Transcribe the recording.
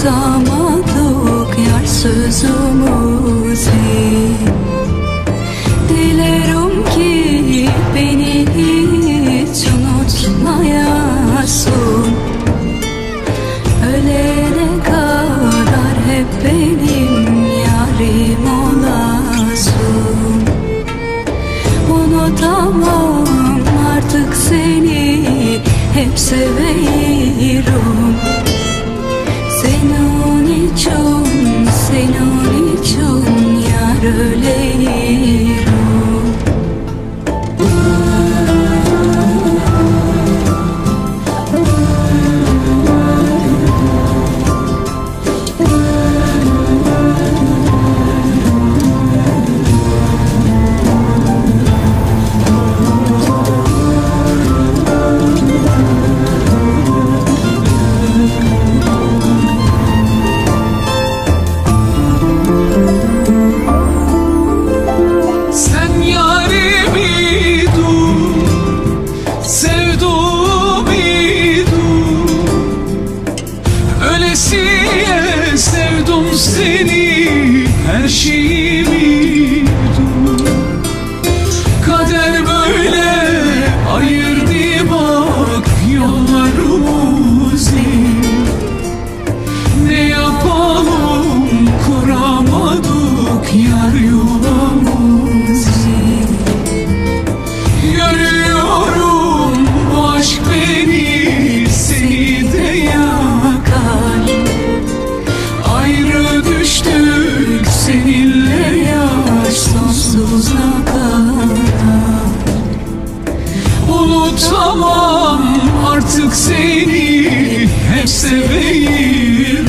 ikimizi Dilerim ki beni hiç unutmayasın. Ölene kadar hep benim yarim olasın. Unutamam artık seni hep seviyorum chose Her şeyimi dur Kader böyle ayırdı bak yollarımızı Unutamam artık seni hep seveyim